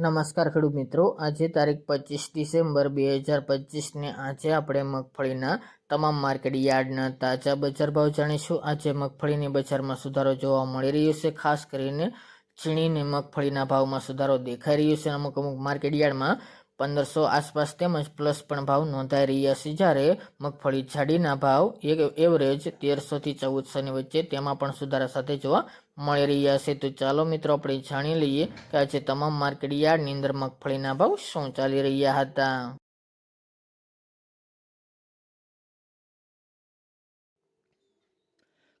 નમસ્કાર ખેડૂત મિત્રો. આજે તારીખ પચીસ ડિસેમ્બર બે હજાર પચીસને આજે આપણે મગફળીના તમામ માર્કેટ યાર્ડના તાજા બજાર ભાવ જાણીશું. આજે મગફળીની બજારમાં સુધારો જોવા મળી રહ્યો છે. ખાસ કરીને ચીણીને મગફળીના ભાવમાં સુધારો દેખાઈ રહ્યો છે અમુક અમુક માર્કેટ યાર્ડમાં પંદરસો આસપાસ તેમજ પ્લસ પણ ભાવ નોંધાઈ રહ્યા છે. જ્યારે મગફળી જાડીના ભાવ એક એવરેજ તેરસોથી ચૌદસોની વચ્ચે તેમાં પણ સુધારા સાથે જોવા મળી રહ્યા છે. તો ચાલો મિત્રો, આપણે જાણી લઈએ કે આજે તમામ માર્કેટ યાર્ડની અંદર મગફળીના ભાવ શું ચાલી રહ્યા હતા.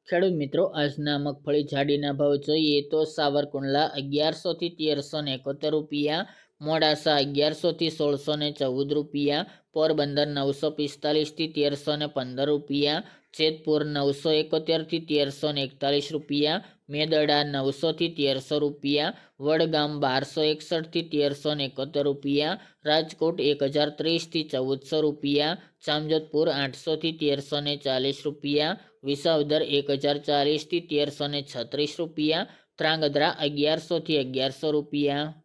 ખેડૂત મિત્રો, આજના મગફળી જાડીના ભાવ જોઈએ તો સાવરકુંડલા અગિયારસોથી તેરસો ને એકોતેર રૂપિયા મોડાસા અગિયારસોથી સોળસો ને ચૌદ રૂપિયા, પોરબંદર નવસો પિસ્તાલીસથી તેરસો ને પંદર રૂપિયા, જેતપુર નવસો એકોતેરથી તેરસો ને એકતાલીસ રૂપિયા, મેદડા નવસોથી તેરસો રૂપિયા, વડગામ બારસો એકસઠથી તેરસો ને એકોતેર રૂપિયા, રાજકોટ એક હજાર ત્રીસથી ચૌદસો રૂપિયા, જામજોધપુર આઠસોથી તેરસો ને ચાલીસ રૂપિયા, વિસાવદર એક હજાર ચાલીસથી તેરસો ને છત્રીસ રૂપિયા ત્રાંગધ્રા અગિયારસોથી અગિયારસો રૂપિયા.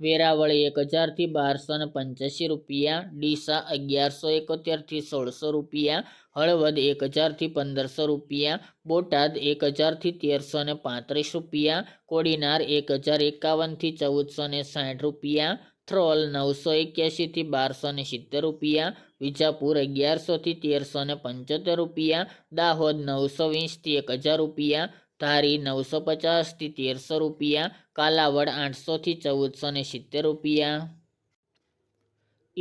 વેરાવળી એક હજારથી બારસો ને પંચ્યાસી રૂપિયા, ડીસા અગિયારસો એકોતેરથી સોળસો રૂપિયા, હળવદ એક હજારથી પંદરસો રૂપિયા, બોટાદ એક હજારથી તેરસો ને પાંત્રીસ રૂપિયા, કોડીનાર એક હજાર એકાવનથી ચૌદસો ને સાઠ રૂપિયા, થ્રોલ નવસો એક્યાસીથી બારસો ને સિત્તેર રૂપિયા, વિજાપુર અગિયારસોથી તેરસો ને પંચોતેર રૂપિયા, દાહોદ નવસો વીસથી એક હજાર રૂપિયા ધારી નવસો પચાસથી તેરસો રૂપિયા કાલાવડ આઠસોથી ચૌદસો ને સિત્તેર રૂપિયા.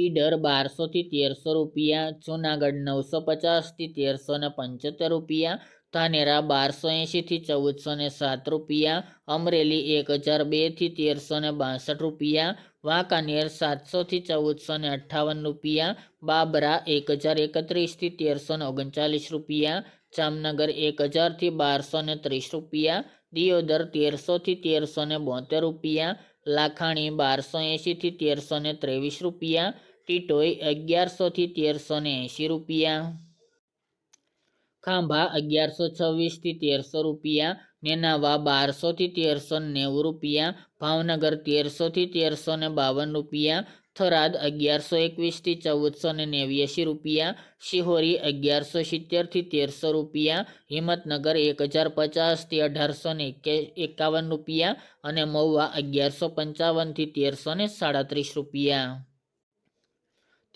ઈડર બારસોથી તેરસો રૂપિયા, જૂનાગઢ નવસો પચાસથી તેરસો ને પંચોતેર રૂપિયા, ધાનેરા બારસો એંશીથી ચૌદસો ને સાત રૂપિયા, અમરેલી એક હજાર બેથી તેરસો ને બાસઠ રૂપિયા, વાંકાનેર સાતસોથી ચૌદસો ને અઠ્ઠાવન રૂપિયા, બાબરા એક હજાર એકત્રીસથી તેરસો ને ઓગણચાલીસ રૂપિયા, જામનગર એક હજારથી બારસો ને ત્રીસ રૂપિયા, દિયોદર તેરસોથી તેરસો ને બોતેર રૂપિયા, લાખાણી બારસો એંશીથી તેરસો ને ત્રેવીસ રૂપિયા ટીટોઈ અગિયારસોથી તેરસો ને એંશી રૂપિયા. ખાંભા અગિયારસો છવ્વીસથી તેરસો રૂપિયા. નેનાવા બારસોથી તેરસો નેવું રૂપિયા. ભાવનગર તેરસોથી તેરસો ને બાવન રૂપિયા. થરાદ અગિયારસો એકવીસથી ચૌદસો ને નેવ્યાસી રૂપિયા. શિહોરી અગિયારસો સિત્તેરથી તેરસો રૂપિયા. હિંમતનગર એક હજાર પચાસથી અઢારસો ને એકાવન રૂપિયા. અને મહુવા અગિયારસો પંચાવનથી તેરસો ને સાડત્રીસ રૂપિયા.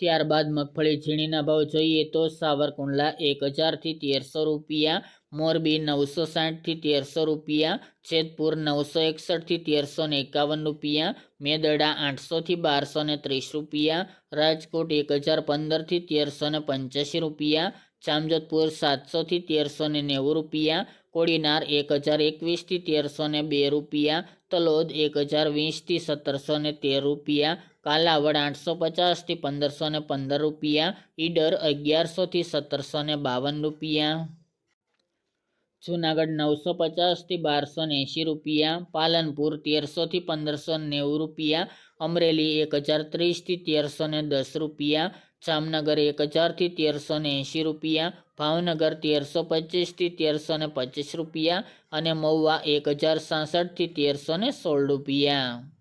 ત્યારબાદ મગફળી ઝીણીના ભાવ જોઈએ તો સાવરકુંડલા એક હજારથી તેરસો રૂપિયા, મોરબી નવસો સાઠથી તેરસો રૂપિયા, જેતપુર નવસો એકસઠથી તેરસો ને એકાવન રૂપિયા, મેદડા આઠસોથી બારસો ને ત્રીસ રૂપિયા, રાજકોટ એક હજાર પંદરથી તેરસો ને પંચ્યાસી રૂપિયા, જામજોધપુર સાતસોથી તેરસો ને નેવું રૂપિયા કોડીનાર એક હજાર એકવીસથી તેરસો ને બે રૂપિયા, તલોદ એક હજાર વીસથી સત્તરસો ને તેર રૂપિયા, કાલાવડ આઠસો પચાસથી પંદરસો ને પંદર રૂપિયા, ઈડર અગિયારસોથી સત્તરસો ને બાવન રૂપિયા. જુનાગઢ નવસો પચાસથી બારસો ને એંશી રૂપિયા, પાલનપુર તેરસોથી પંદરસો નેવું રૂપિયા અમરેલી એક હજાર ત્રીસથી તેરસો ને દસ રૂપિયા, જામનગર એક હજારથી તેરસો ને એંશી રૂપિયા, ભાવનગર તેરસો પચીસથી તેરસો ને પચીસ રૂપિયા અને મહુવા એક હજાર સાસઠથી તેરસો ને સોળ રૂપિયા.